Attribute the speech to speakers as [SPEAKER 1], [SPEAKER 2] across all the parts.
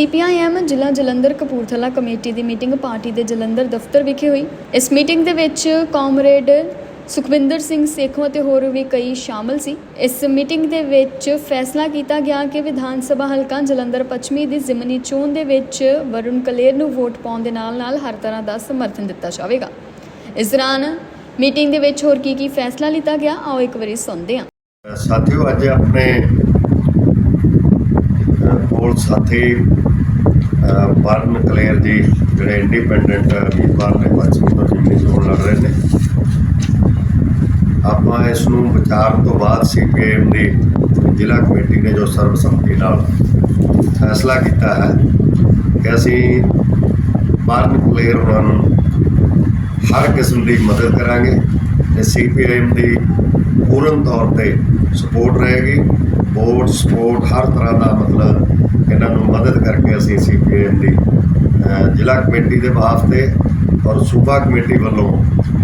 [SPEAKER 1] CPIM ਜ਼ਿਲ੍ਹਾ Jalandhar Kapurthala committee ਦੀ meeting party ਦੇ ਜਲੰਧਰ ਦਫ਼ਤਰ ਵਿਖੇ ਹੋਈ। ਇਸ ਮੀਟਿੰਗ ਦੇ ਵਿੱਚ ਕਾਮਰੇਡ ਸੁਖਵਿੰਦਰ ਸਿੰਘ ਸੇਖੋਂ ਅਤੇ ਹੋਰ ਵੀ ਕਈ ਸ਼ਾਮਲ ਸੀ। ਇਸ ਮੀਟਿੰਗ ਦੇ ਵਿੱਚ ਫੈਸਲਾ ਕੀਤਾ ਗਿਆ ਕਿ ਵਿਧਾਨ ਸਭਾ ਹਲਕਾ ਜਲੰਧਰ ਪੱਛਮੀ ਦੀ ਜ਼ਿਮਨੀ ਚੋਣ ਦੇ ਵਿੱਚ ਵਰੁਣ ਕਲੇਰ ਨੂੰ ਵੋਟ ਪਾਉਣ ਦੇ ਨਾਲ ਨਾਲ ਹਰ ਤਰ੍ਹਾਂ ਦਾ ਸਮਰਥਨ ਦਿੱਤਾ ਜਾਵੇਗਾ। ਇਸ ਦੌਰਾਨ ਮੀਟਿੰਗ ਦੇ ਵਿੱਚ ਹੋਰ ਕੀ ਕੀ ਫੈਸਲਾ ਲਿੱਤਾ ਗਿਆ, ਆਓ ਇੱਕ ਵਾਰੀ ਸੁਣਦੇ ਹਾਂ।
[SPEAKER 2] ਸਾਥੀਓ, ਅੱਜ ਆਪਣੇ ਕੋਲ ਸਾਥੀ ਅ, ਵਰਨ ਕਲੇਰ ਜੀ ਜਿਹੜੇ ਇੰਡੀਪੈਂਡੈਂਟ ਉਮੀਦਵਾਰ ਨੇ ਪੱਛਮੀ ਤੋਂ ਜਿਮਨੀ ਚੋਣ ਲੜ ਰਹੇ ਨੇ। ਆਪਾਂ ਇਸ ਨੂੰ ਵਿਚਾਰਨ ਤੋਂ ਬਾਅਦ ਸੀਪੀਐਮ ਦੀ ਜ਼ਿਲ੍ਹਾ ਕਮੇਟੀ ਨੇ ਜੋ ਸਰਬਸੰਮਤੀ ਨਾਲ ਫੈਸਲਾ ਕੀਤਾ ਹੈ ਕਿ ਅਸੀਂ ਵਰਨ ਕਲੇਅਰ ਉਹਨਾਂ ਨੂੰ ਹਰ ਕਿਸਮ ਦੀ ਮਦਦ ਕਰਾਂਗੇ ਤੇ ਸੀਪੀਆਈਐਮ ਦੀ ਪੂਰਨ ਤੌਰ ਤੇ ਸਪੋਰਟ ਰਹੇਗੀ। ਵੋਟ ਸਪੋਰਟ ਹਰ ਤਰ੍ਹਾਂ ਦਾ ਮਤਲਬ ਇਹਨਾਂ ਨੂੰ ਮਦਦ ਕਰਕੇ ਅਸੀਂ ਸੀਪੀਆਈਐਮ ਦੀ ਜ਼ਿਲ੍ਹਾ ਕਮੇਟੀ ਦੇ ਵਾਸਤੇ ਔਰ ਸੂਬਾ ਕਮੇਟੀ ਵੱਲੋਂ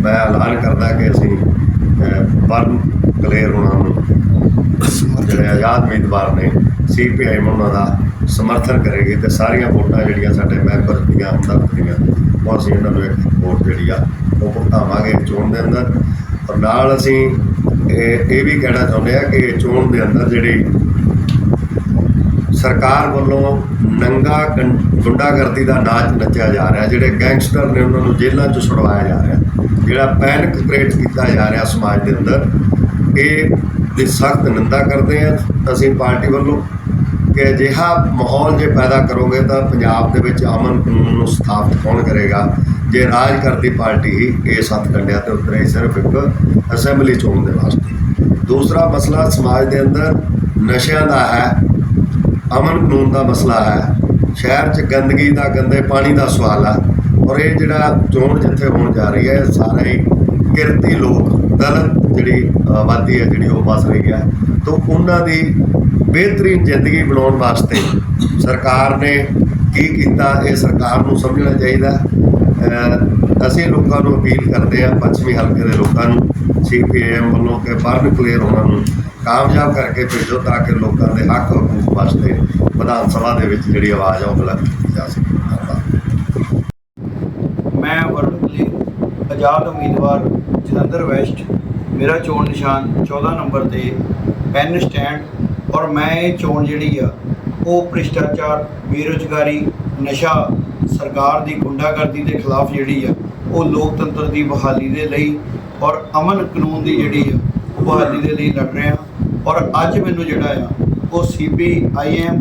[SPEAKER 2] ਮੈਂ ਐਲਾਨ ਕਰਦਾ ਕਿ ਅਸੀਂ ਅਹ, ਵਰਨ ਕਲੇਰ ਉਹਨਾਂ ਨੂੰ ਜਿਹੜੇ ਆਜ਼ਾਦ ਉਮੀਦਵਾਰ ਨੇ ਸੀਪੀਆਈਐਮ ਉਹਨਾਂ ਦਾ ਸਮਰਥਨ ਕਰੇਗੀ ਤੇ ਸਾਰੀਆਂ ਵੋਟਾਂ ਜਿਹੜੀਆਂ ਸਾਡੇ ਮੈਂਬਰ ਦੀਆਂ ਹਮਦਰਦ ਦੀਆਂ ਉਹ ਅਸੀਂ ਇਹਨਾਂ ਨੂੰ ਇੱਕ ਵੋਟ ਜਿਹੜੀ ਆ ਉਹ ਭੁਗਤਾਵਾਂਗੇ ਚੋਣ ਦੇ ਅੰਦਰ। ਔਰ ਨਾਲ ਅਸੀਂ ਇਹ ਇਹ ਵੀ ਕਹਿਣਾ ਚਾਹੁੰਦੇ ਆ ਕਿ ਚੋਣ ਦੇ ਅੰਦਰ ਜਿਹੜੀ ਸਰਕਾਰ ਵੱਲੋਂ ਨੰਗਾ ਗੰ- ਗੁੰਡਾਗਰਦੀ ਦਾ ਨਾਚ ਨੱਚਿਆ ਜਾ ਰਿਹਾ, ਜਿਹੜੇ ਗੈਂਗਸਟਰ ਨੇ ਉਹਨਾਂ ਨੂੰ ਜੇਲ੍ਹਾਂ 'ਚ ਛੁਡਵਾਇਆ ਜਾ ਰਿਹਾ, ਜਿਹੜਾ ਪੈਨਿਕ ਕ੍ਰੀਏਟ ਕੀਤਾ ਜਾ ਰਿਹਾ ਸਮਾਜ ਦੇ ਅੰਦਰ, ਇਹ ਦੀ ਸਖਤ ਨਿੰਦਾ ਕਰਦੇ ਆ। ਅਸੀਂ ਪਾਰਟੀ ਵੱਲੋਂ ਕਿ ਅਜਿਹਾ ਮਾਹੌਲ ਜੇ ਪੈਦਾ ਕਰੋਗੇ ਤਾਂ ਪੰਜਾਬ ਦੇ ਵਿੱਚ ਅਮਨ ਕਾਨੂੰਨ ਨੂੰ ਸਥਾਪਿਤ ਕੌਣ ਕਰੇਗਾ? ਜੇ ਰਾਜ ਕਰਦੀ ਪਾਰਟੀ ਹੀ ਇਹ ਸੱਤ ਕੰਡਿਆਂ ਤੇ ਉਤਰੇ, ਸਿਰਫ ਇੱਕ ਅਸੈਂਬਲੀ ਚੋਣ ਦੇ ਵਾਸਤੇ। ਦੂਸਰਾ ਮਸਲਾ ਸਮਾਜ ਦੇ ਅੰਦਰ ਨਸ਼ਿਆਂ ਦਾ ਹੈ, ਅਮਨ ਕਾਨੂੰਨ ਦਾ ਮਸਲਾ ਹੈ। ਸ਼ਹਿਰ 'ਚ ਗੰਦਗੀ ਦਾ, ਗੰਦੇ ਪਾਣੀ ਦਾ ਸਵਾਲ ਹੈ ਔਰ ਇਹ ਜਿਹੜਾ ਚੋਣ ਜਿੱਥੇ ਹੋਣ ਜਾ ਰਹੀ ਹੈ ਸਾਰੇ ਹੀ ਕਿਰਤੀ ਲੋਕ ਦਲਤ ਜਿਹੜੀ ਆਬਾਦੀ ਹੈ, ਜਿਹੜੀ ਉਹ ਵਸ ਰਹੀ ਹੈ। ਤਾਂ ਉਹਨਾਂ ਦੀ ਬਿਹਤਰੀਨ ਜ਼ਿੰਦਗੀ ਬਣਾਉਣ ਵਾਸਤੇ ਸਰਕਾਰ ਨੇ ਕੀ ਕੀਤਾ ਇਹ ਸਰਕਾਰ ਨੂੰ ਸਮਝਣਾ ਚਾਹੀਦਾ ਅਸੀਂ ਲੋਕਾਂ ਨੂੰ ਅਪੀਲ ਕਰਦੇ ਹਾਂ, ਪੱਛਮੀ ਹਲਕੇ ਦੇ ਲੋਕਾਂ ਨੂੰ ਸੀਪੀਐਮ ਵੱਲੋਂ ਕਿ ਬਰਨ ਕਲੀਅਰ ਉਹਨਾਂ ਨੂੰ ਕਾਮਯਾਬ ਕਰਕੇ ਭੇਜੋ ਤਾਂ ਕਿ ਲੋਕਾਂ ਦੇ ਹੱਕ ਹਕੂਕ ਵਾਸਤੇ ਵਿਧਾਨ ਸਭਾ ਦੇ ਵਿੱਚ ਜਿਹੜੀ ਆਵਾਜ਼ ਆ ਉਹ ਬੁਲੰਦ ਕੀਤੀ ਜਾ ਸਕੇ।
[SPEAKER 3] ਮੈਂ ਵਰੁਣ ਕਲੀ, ਆਜ਼ਾਦ ਉਮੀਦਵਾਰ ਜਲੰਧਰ ਵੈਸਟ, ਮੇਰਾ ਚੋਣ ਨਿਸ਼ਾਨ 14 ਨੰਬਰ ਤੇ, ਪੈਨ ਸਟੈਂਡ ਔਰ ਮੈਂ ਇਹ ਚੋਣ ਜਿਹੜੀ ਆ, ਉਹ ਭ੍ਰਿਸ਼ਟਾਚਾਰ, ਬੇਰੁਜ਼ਗਾਰੀ, ਨਸ਼ਾ, ਸਰਕਾਰ ਦੀ ਗੁੰਡਾਗਰਦੀ ਦੇ ਖਿਲਾਫ ਜਿਹੜੀ ਆ, ਉਹ ਲੋਕਤੰਤਰ ਦੀ ਬਹਾਲੀ ਦੇ ਲਈ ਔਰ ਅਮਨ ਕਾਨੂੰਨ ਦੀ ਜਿਹੜੀ ਆ, ਉਹ ਬਹਾਲੀ ਦੇ ਲਈ ਲੜ ਰਿਹਾ ਔਰ ਅੱਜ ਮੈਨੂੰ ਜਿਹੜਾ ਆ, ਉਹ ਸੀਪੀਆਈਐਮ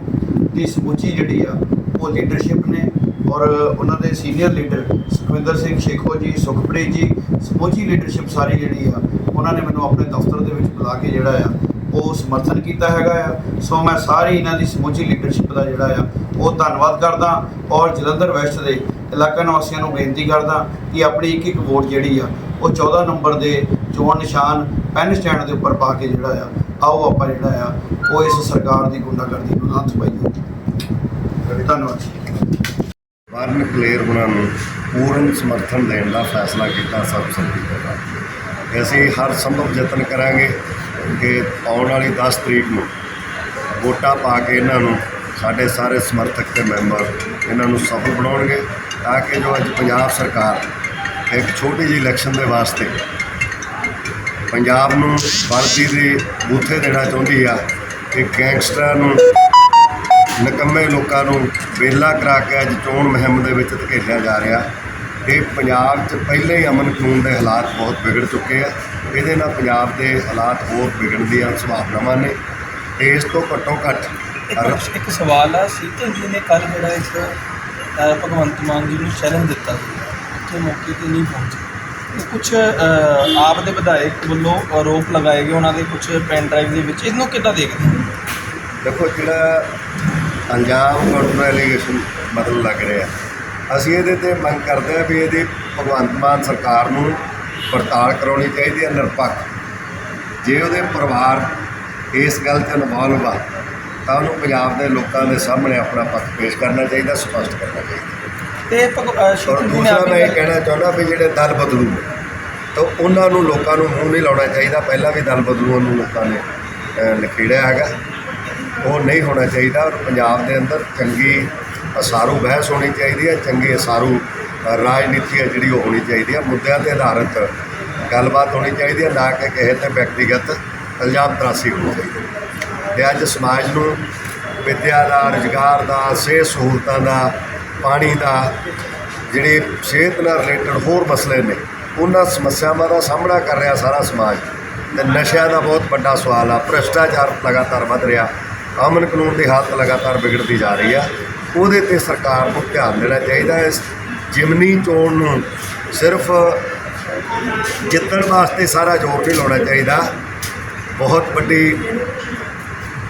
[SPEAKER 3] ਦੀ ਸਮੁੱਚੀ ਜਿਹੜੀ ਆ, ਉਹ ਲੀਡਰਸ਼ਿਪ ਨੇ ਔਰ ਉਹਨਾਂ ਦੇ ਸੀਨੀਅਰ ਲੀਡਰ ਸੁਖਵਿੰਦਰ ਸਿੰਘ ਸ਼ੇਖੋ ਜੀ, ਸੁਖਪ੍ਰੀਤ ਜੀ, ਸਮੁੱਚੀ ਲੀਡਰਸ਼ਿਪ ਸਾਰੀ ਜਿਹੜੀ ਆ, ਉਹਨਾਂ ਨੇ ਮੈਨੂੰ ਆਪਣੇ ਦਫ਼ਤਰ ਦੇ ਵਿੱਚ ਬੁਲਾ ਕੇ ਜਿਹੜਾ ਆ ਉਹ ਸਮਰਥਨ ਕੀਤਾ ਹੈਗਾ ਆ। ਸੋ ਮੈਂ ਸਾਰੀ ਇਹਨਾਂ ਦੀ ਸਮੁੱਚੀ ਲੀਡਰਸ਼ਿਪ ਦਾ ਜਿਹੜਾ ਆ, ਉਹ ਧੰਨਵਾਦ ਕਰਦਾ ਔਰ ਜਲੰਧਰ ਵੈਸਟ ਦੇ ਇਲਾਕਾ ਨਿਵਾਸੀਆਂ ਨੂੰ ਬੇਨਤੀ ਕਰਦਾ ਕਿ ਆਪਣੀ ਇੱਕ ਇੱਕ ਵੋਟ ਜਿਹੜੀ ਆ, ਉਹ 14 ਨੰਬਰ ਦੇ ਚੋਣ ਨਿਸ਼ਾਨ ਪੈਨ ਸਟੈਂਡ ਦੇ ਉੱਪਰ ਪਾ ਕੇ ਜਿਹੜਾ ਆ, ਆਓ ਆਪਾਂ ਜਿਹੜਾ ਆ, ਉਹ ਇਸ ਸਰਕਾਰ ਦੀ ਗੁੰਡਾਗਰਦੀ ਨੂੰ ਨੱਥ ਪਾਈਏ। ਧੰਨਵਾਦ ਜੀ।
[SPEAKER 2] ਵਰਨ ਕਲੇਰ ਉਹਨਾਂ ਨੂੰ ਪੂਰਨ ਸਮਰਥਨ ਦੇਣ ਦਾ ਫੈਸਲਾ ਕੀਤਾ, ਸਭ ਦੇ ਨਾਲ ਅਸੀਂ ਹਰ ਸੰਭਵ ਯਤਨ ਕਰਾਂਗੇ। ਕਿ ਆਉਣ ਵਾਲੀ 10 ਤਰੀਕ ਨੂੰ ਵੋਟਾਂ ਪਾ ਕੇ ਇਹਨਾਂ ਨੂੰ ਸਾਡੇ ਸਾਰੇ ਸਮਰਥਕ ਤੇ ਮੈਂਬਰ ਇਹਨਾਂ ਨੂੰ ਸਫਲ ਬਣਾਉਣਗੇ ਤਾਂ ਕਿ ਜੋ ਅੱਜ ਪੰਜਾਬ ਸਰਕਾਰ ਇੱਕ ਛੋਟੀ ਜਿਹੀ ਇਲੈਕਸ਼ਨ ਦੇ ਵਾਸਤੇ ਪੰਜਾਬ ਨੂੰ ਵਰਦੀ ਦੇ ਬੂਥੇ ਦੇਣਾ ਚਾਹੁੰਦੀ ਆ ਕਿ ਗੈਂਗਸਟਰਾਂ ਨੂੰ, ਨਿਕੰਮੇ ਲੋਕਾਂ ਨੂੰ ਵੇਲਾ ਕਰਾ ਕੇ ਅੱਜ ਚੋਣ ਮੁਹਿੰਮ ਦੇ ਵਿੱਚ ਧਕੇਲਿਆ ਜਾ ਰਿਹਾ। ਇਹ ਪੰਜਾਬ 'ਚ ਪਹਿਲੇ ਹੀ ਅਮਨ ਕਾਨੂੰਨ ਦੇ ਹਾਲਾਤ ਬਹੁਤ ਵਿਗੜ ਚੁੱਕੇ ਆ। ਇਹਦੇ ਨਾਲ ਪੰਜਾਬ ਦੇ ਹਾਲਾਤ ਹੋਰ ਵਿਗੜਨ ਦੀਆਂ ਸੰਭਾਵਨਾਵਾਂ ਨੇ ਤੇ ਇਸ ਤੋਂ ਘੱਟੋ ਘੱਟ
[SPEAKER 4] ਇੱਕ ਇੱਕ ਸਵਾਲ ਆ ਸੀਤਲ ਜੀ ਨੇ ਕੱਲ ਜਿਹੜਾ ਅ, ਭਗਵੰਤ ਮਾਨ ਜੀ ਨੂੰ ਚੈਲੰਜ ਦਿੱਤਾ ਸੀ ਉੱਥੇ ਮੌਕੇ ਤੇ ਨਹੀਂ ਪਹੁੰਚੇ। ਕੁਝ ਆਪ ਦੇ ਵਿਧਾਇਕ ਵੱਲੋਂ ਆਰੋਪ ਲਗਾਏ ਗਏ ਉਹਨਾਂ ਦੇ ਕੁਝ ਪੈਨ ਡਰਾਈਵ ਦੇ ਵਿੱਚ। ਇਹਨੂੰ ਕਿੱਦਾਂ ਦੇਖਦੇ ਹੋ?
[SPEAKER 2] ਦੇਖੋ ਜਿਹੜਾ ਅੰਜਾਮ ਕਾਊਂਟਰ ਐਲੀਗੇਸ਼ਨ ਮਤਲਬ ਲੱਗ ਰਿਹਾ ਅਸੀਂ ਇਹਦੇ ਤੇ ਮੰਗ ਕਰਦੇ ਆ ਵੀ ਇਹਦੀ ਭਗਵੰਤ ਮਾਨ ਸਰਕਾਰ ਨੂੰ ਪੜਤਾਲ ਕਰਾਉਣੀ ਚਾਹੀਦੀ ਹੈ ਨਿਰਪੱਖ। ਜੇ ਉਹਦੇ ਪਰਿਵਾਰ ਇਸ ਗੱਲ 'ਚ ਇਨਵੋਲਵ ਆ ਤਾਂ ਉਹਨੂੰ ਪੰਜਾਬ ਦੇ ਲੋਕਾਂ ਦੇ ਸਾਹਮਣੇ ਆਪਣਾ ਪੱਖ ਪੇਸ਼ ਕਰਨਾ ਚਾਹੀਦਾ ਸਪਸ਼ਟ ਕਰਨਾ ਚਾਹੀਦਾ।
[SPEAKER 4] ਤੇ ਜੀ ਨੇ
[SPEAKER 2] ਦੂਸਰਾ ਮੈਂ ਇਹ ਕਹਿਣਾ ਚਾਹੁੰਦਾ ਵੀ ਜਿਹੜੇ ਦਲ ਬਦਲੂ ਤਾਂ ਉਹਨਾਂ ਨੂੰ ਲੋਕਾਂ ਨੂੰ ਮੂੰਹ ਨਹੀਂ ਲਾਉਣਾ ਚਾਹੀਦਾ। ਪਹਿਲਾਂ ਵੀ ਦਲ ਬਦਲੂਆਂ ਨੂੰ ਲੋਕਾਂ ਨੇ ਅਹ, ਨਿਖੇੜਿਆ ਹੈਗਾ। ਉਹ ਨਹੀਂ ਹੋਣਾ ਚਾਹੀਦਾ। ਔਰ ਪੰਜਾਬ ਦੇ ਅੰਦਰ ਚੰਗੀ ਅਸਾਰੂ ਬਹਿਸ ਹੋਣੀ ਚਾਹੀਦੀ ਹੈ ਚੰਗੀ ਅਸਾਰੂ ਰਾਜਨੀਤੀ ਹੈ ਜਿਹੜੀ ਉਹ ਹੋਣੀ ਚਾਹੀਦੀ ਹੈ। ਮੁੱਦਿਆਂ ਤੇ ਆਧਾਰਿਤ ਗੱਲਬਾਤ ਹੋਣੀ ਚਾਹੀਦੀ ਹੈ, ਨਾ ਕਿ ਕਿਸੇ ਤੇ ਵਿਅਕਤੀਗਤ ਇਲਜ਼ਾਮ ਤਰਾਸੀ ਹੋਣੀ ਚਾਹੀਦੀ ਹੈ। ਅੱਜ ਸਮਾਜ ਨੂੰ ਵਿੱਦਿਆ ਦਾ, ਰੁਜ਼ਗਾਰ ਦਾ, ਸਿਹਤ ਸਹੂਲਤਾਂ ਦਾ, ਪਾਣੀ ਦਾ ਜਿਹੜੇ ਸਿਹਤ ਨਾਲ ਰਿਲੇਟਡ ਹੋਰ ਮਸਲੇ ਨੇ, ਉਹਨਾਂ ਸਮੱਸਿਆਵਾਂ ਦਾ ਸਾਹਮਣਾ ਕਰ ਰਿਹਾ ਸਾਰਾ ਸਮਾਜ। ਤੇ ਨਸ਼ਿਆਂ ਦਾ ਬਹੁਤ ਵੱਡਾ ਸਵਾਲ ਆ, ਭ੍ਰਿਸ਼ਟਾਚਾਰ ਲਗਾਤਾਰ ਵੱਧ ਰਿਹਾ ਅਮਨ ਕਾਨੂੰਨ ਦੀ ਹਾਲਤ ਲਗਾਤਾਰ ਵਿਗੜਦੀ ਜਾ ਰਹੀ ਆ। ਉਹਦੇ ਤੇ ਸਰਕਾਰ ਨੂੰ ਧਿਆਨ ਦੇਣਾ ਚਾਹੀਦਾ ਹੈ। ਇਸ ਜਿਮਨੀ ਚੋਣ ਨੂੰ ਸਿਰਫ ਜਿੱਤਣ ਵਾਸਤੇ ਸਾਰਾ ਜ਼ੋਰ ਨਹੀਂ ਲਾਉਣਾ ਚਾਹੀਦਾ। ਬਹੁਤ ਵੱਡੀ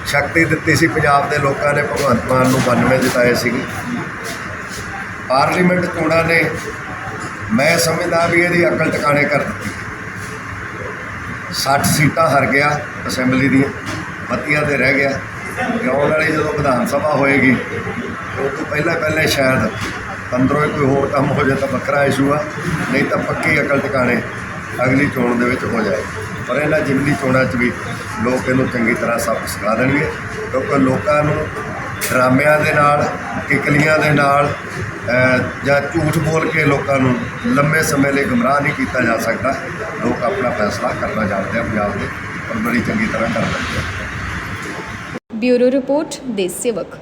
[SPEAKER 2] ਸ਼ਕਤੀ ਦਿੱਤੀ ਸੀ ਪੰਜਾਬ ਦੇ ਲੋਕਾਂ ਨੇ, ਭਗਵੰਤ ਮਾਨ ਨੂੰ 92 ਜਿਤਾਏ ਸੀ ਪਾਰਲੀਮੈਂਟ ਚੋਣਾਂ ਨੇ, ਮੈਂ ਸਮਝਦਾ ਵੀ ਇਹਦੀ ਅਕਲ ਟਿਕਾਣੇ ਕਰ ਦਿੱਤੀ। 60 ਸੀਟਾਂ ਹਾਰ ਗਿਆ ਅਸੈਂਬਲੀ ਦੀਆਂ, ਬੱਤੀਆਂ ਤੇ ਰਹਿ ਗਿਆ। ਤੇ ਆਉਣ ਵਾਲੀ ਜਦੋਂ ਵਿਧਾਨ ਸਭਾ ਹੋਏਗੀ ਉਹ ਤੋਂ ਪਹਿਲਾਂ ਪਹਿਲੇ ਸ਼ਾਇਦ ਅੰਦਰੋਂ ਹੀ ਕੋਈ ਹੋਰ ਕੰਮ ਹੋ ਜਾਏ ਤਾਂ ਵੱਖਰਾ ਇਸ਼ੂ ਆ, ਨਹੀਂ ਤਾਂ ਪੱਕੀ ਅਕਲ ਟਿਕਾਣੇ ਅਗਲੀ ਚੋਣ ਦੇ ਵਿੱਚ ਹੋ ਜਾਏ। ਪਰ ਇਹਨਾਂ ਜਿਮਨੀ ਚੋਣਾਂ 'ਚ ਵੀ ਲੋਕ ਇਹਨੂੰ ਚੰਗੀ ਤਰ੍ਹਾਂ ਸਭ ਸਿਖਾ ਦੇਣਗੇ, ਕਿਉਂਕਿ ਲੋਕਾਂ ਨੂੰ ਡਰਾਮਿਆਂ ਦੇ ਨਾਲ ਕਿਕਲੀਆਂ ਦੇ ਨਾਲ ਜਾਂ ਝੂਠ ਬੋਲ ਕੇ ਲੋਕਾਂ ਨੂੰ ਲੰਮੇ ਸਮੇਂ ਲਈ ਗੁੰਮਰਾਹ ਨਹੀਂ ਕੀਤਾ ਜਾ ਸਕਦਾ, ਲੋਕ ਆਪਣਾ ਫੈਸਲਾ ਕਰਨਾ ਜਾਣਦੇ ਆ ਪੰਜਾਬ ਦੇ, ਔਰ ਬੜੀ ਚੰਗੀ ਤਰ੍ਹਾਂ ਕਰ ਲੈਂਦੇ ਆ।
[SPEAKER 1] ਬਿਊਰੋ ਰਿਪੋਰਟ ਦੇ ਸੇਵਕ।